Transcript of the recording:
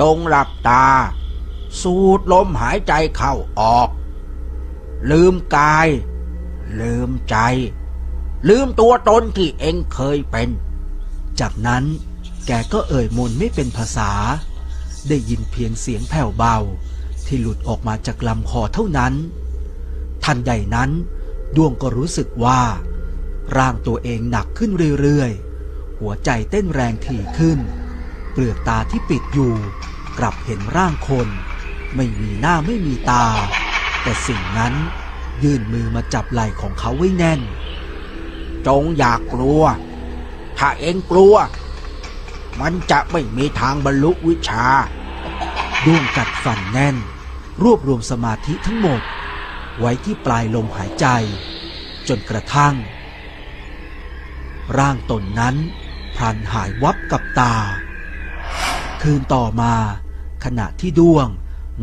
จงหลับตา สูดลมหายใจเข้าออก ลืมกาย ลืมใจ ลืมตัวตนที่เองเคยเป็น จากนั้นแกก็เอ่ยมนไม่เป็นภาษา ได้ยินเพียงเสียงแผ่วเบาที่หลุดออกมาจากลำคอเท่านั้น ทันใดนั้น ดวงก็รู้สึกว่า ร่างตัวเองหนักขึ้นเรื่อยๆ หัวใจเต้นแรงถี่ขึ้น เปลือกตาที่ปิดอยู่ กลับเห็นร่างคน ไม่มีหน้าไม่มีตา แต่สิ่งนั้นยื่นมือมาจับไหล่ของเขาไว้แน่น จงอยากกลัว ถ้าเองกลัว มันจะไม่มีทางบรรลุวิชาด้วงกัดฟันแน่น รวบรวมสมาธิทั้งหมด ไว้ที่ปลายลมหายใจ จนกระทั่ง ร่างตนนั้นพลันหายวับกับตา คืนต่อมา ขณะที่ด้วง